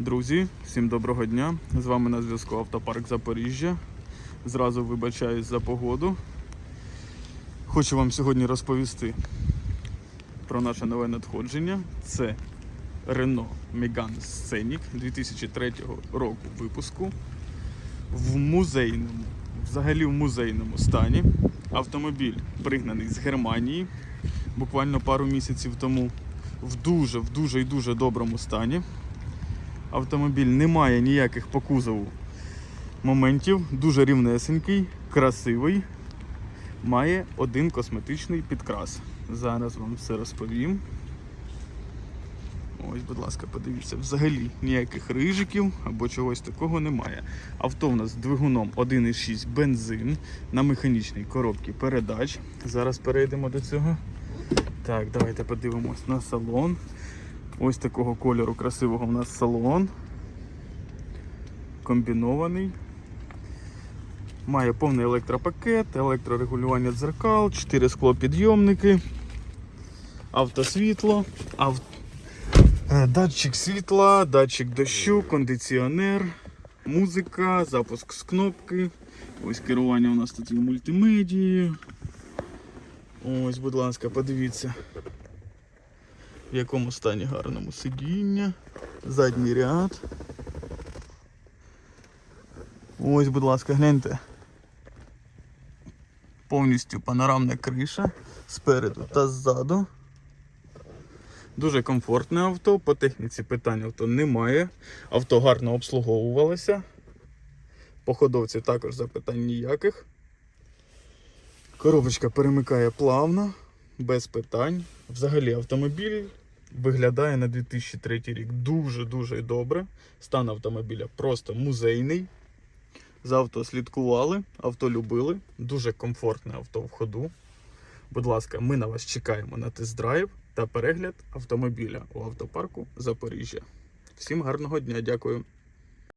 Друзі, всім доброго дня. З вами на зв'язку Автопарк Запоріжжя. Зразу вибачаюсь за погоду. Хочу вам сьогодні розповісти про наше нове надходження. Це Renault Megane Scenic 2003 року випуску в музейному, взагалі в музейному стані. Автомобіль пригнаний з Германії буквально пару місяців тому в дуже, в дуже і дуже доброму стані. Автомобіль не має ніяких по кузову моментів, дуже рівнесенький, красивий. Має один косметичний підкрас. Зараз вам все розповім. Ось, будь ласка, подивіться, взагалі ніяких рижиків або чогось такого немає. Авто в нас з двигуном 1,6 бензин на механічній коробці передач. Зараз перейдемо до цього. Так, давайте подивимось на салон. Ось такого кольору красивого у нас салон. Комбінований. Має повний електропакет, електрорегулювання дзеркал, 4 склопідйомники, автосвітло, ав... е, датчик світла, датчик дощу, кондиціонер, музика, запуск з кнопки. Ось керування у нас тут є мультимедією. Ось, будь ласка, подивіться в якому стані гарному сидіння, задній ряд. Ось, будь ласка, гляньте. Повністю панорамна криша спереду та ззаду. Дуже комфортне авто, по техніці питань авто немає. Авто гарно обслуговувалося. По ходовці також запитань ніяких. Коробочка перемикає плавно, без питань. Взагалі автомобіль виглядає на 2003 рік дуже-дуже добре. Стан автомобіля просто музейний. За авто слідкували, авто любили. Дуже комфортне авто в ходу. Будь ласка, ми на вас чекаємо на тест-драйв та перегляд автомобіля у автопарку Запоріжжя. Всім гарного дня, дякую.